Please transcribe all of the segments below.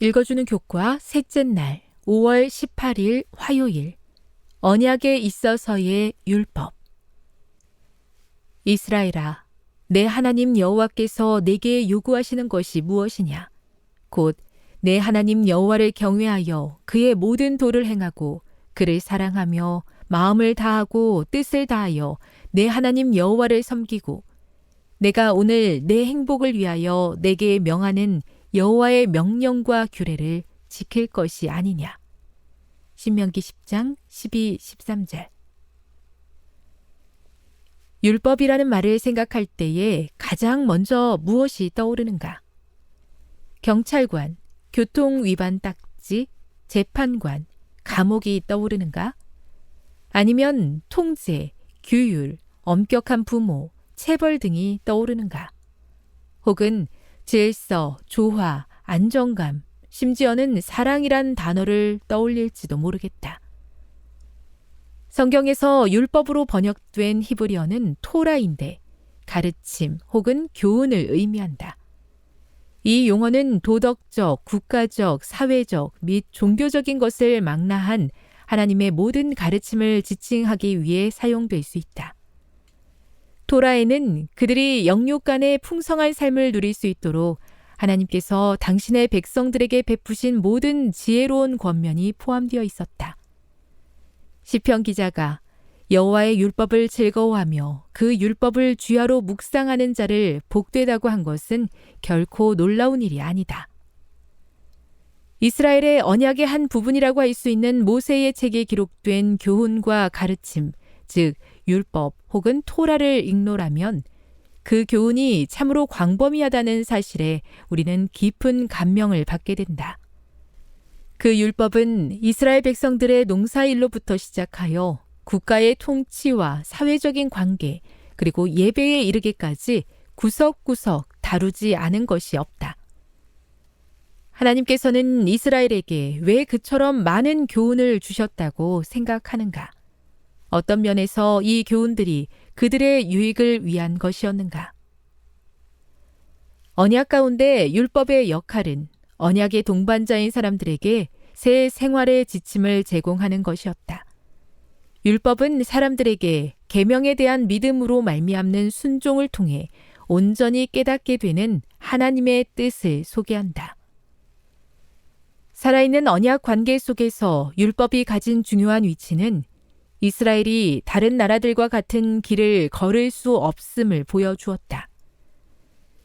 읽어주는 교과 셋째 날 5월 18일 화요일. 언약에 있어서의 율법. 이스라엘아 내 하나님 여호와께서 내게 요구하시는 것이 무엇이냐? 곧 내 하나님 여호와를 경외하여 그의 모든 도를 행하고 그를 사랑하며 마음을 다하고 뜻을 다하여 내 하나님 여호와를 섬기고 내가 오늘 내 행복을 위하여 내게 명하는 여호와의 명령과 규례를 지킬 것이 아니냐. 신명기 10장 12, 13절. 율법이라는 말을 생각할 때에 가장 먼저 무엇이 떠오르는가? 경찰관, 교통 위반 딱지, 재판관, 감옥이 떠오르는가? 아니면 통제, 규율, 엄격한 부모, 체벌 등이 떠오르는가? 혹은 질서, 조화, 안정감, 심지어는 사랑이란 단어를 떠올릴지도 모르겠다. 성경에서 율법으로 번역된 히브리어는 토라인데 가르침 혹은 교훈을 의미한다. 이 용어는 도덕적, 국가적, 사회적 및 종교적인 것을 망라한 하나님의 모든 가르침을 지칭하기 위해 사용될 수 있다. 토라에는 그들이 영육 간의 풍성한 삶을 누릴 수 있도록 하나님께서 당신의 백성들에게 베푸신 모든 지혜로운 권면이 포함되어 있었다. 시편 기자가 여호와의 율법을 즐거워하며 그 율법을 주야로 묵상하는 자를 복되다고 한 것은 결코 놀라운 일이 아니다. 이스라엘의 언약의 한 부분이라고 할 수 있는 모세의 책에 기록된 교훈과 가르침, 즉 율법 혹은 토라를 igno라면 그 교훈이 참으로 광범위하다는 사실에 우리는 깊은 감명을 받게 된다. 그 율법은 이스라엘 백성들의 농사일로부터 시작하여 국가의 통치와 사회적인 관계, 그리고 예배에 이르기까지 구석구석 다루지 않은 것이 없다. 하나님께서는 이스라엘에게 왜 그처럼 많은 교훈을 주셨다고 생각하는가? 어떤 면에서 이 교훈들이 그들의 유익을 위한 것이었는가? 언약 가운데 율법의 역할은 언약의 동반자인 사람들에게 새 생활의 지침을 제공하는 것이었다. 율법은 사람들에게 계명에 대한 믿음으로 말미암는 순종을 통해 온전히 깨닫게 되는 하나님의 뜻을 소개한다. 살아있는 언약 관계 속에서 율법이 가진 중요한 위치는 이스라엘이 다른 나라들과 같은 길을 걸을 수 없음을 보여주었다.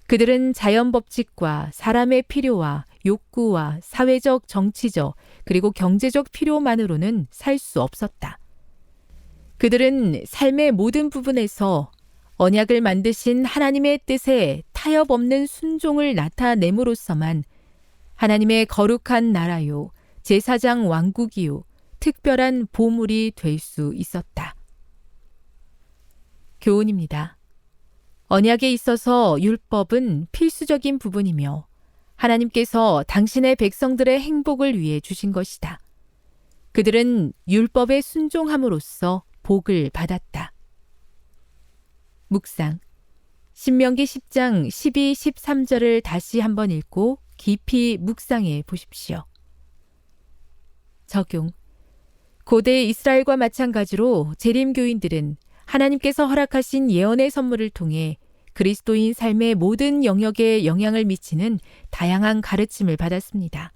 그들은 자연 법칙과 사람의 필요와 욕구와 사회적, 정치적, 그리고 경제적 필요만으로는 살 수 없었다. 그들은 삶의 모든 부분에서 언약을 만드신 하나님의 뜻에 타협 없는 순종을 나타냄으로써만 하나님의 거룩한 나라요, 제사장 왕국이요, 특별한 보물이 될 수 있었다. 교훈입니다. 언약에 있어서 율법은 필수적인 부분이며 하나님께서 당신의 백성들의 행복을 위해 주신 것이다. 그들은 율법에 순종함으로써 복을 받았다. 묵상. 신명기 10장 12, 13절을 다시 한번 읽고 깊이 묵상해 보십시오. 적용. 고대 이스라엘과 마찬가지로 재림 교인들은 하나님께서 허락하신 예언의 선물을 통해 그리스도인 삶의 모든 영역에 영향을 미치는 다양한 가르침을 받았습니다.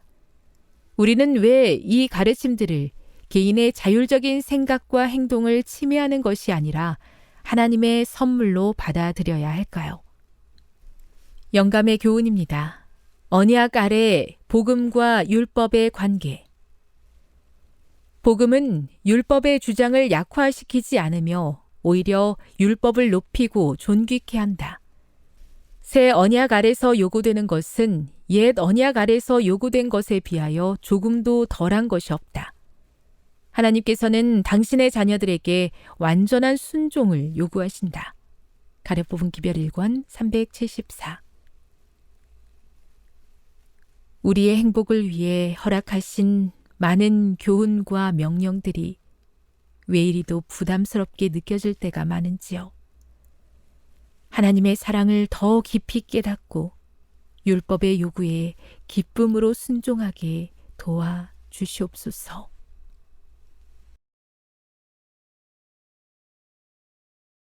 우리는 왜 이 가르침들을 개인의 자율적인 생각과 행동을 침해하는 것이 아니라 하나님의 선물로 받아들여야 할까요? 영감의 교훈입니다. 언약 아래 복음과 율법의 관계. 복음은 율법의 주장을 약화시키지 않으며 오히려 율법을 높이고 존귀케 한다. 새 언약 아래서 요구되는 것은 옛 언약 아래서 요구된 것에 비하여 조금도 덜한 것이 없다. 하나님께서는 당신의 자녀들에게 완전한 순종을 요구하신다. 가려 뽑은 기별 1권 374 우리의 행복을 위해 허락하신 많은 교훈과 명령들이 왜 이리도 부담스럽게 느껴질 때가 많은지요. 하나님의 사랑을 더 깊이 깨닫고 율법의 요구에 기쁨으로 순종하게 도와 주시옵소서.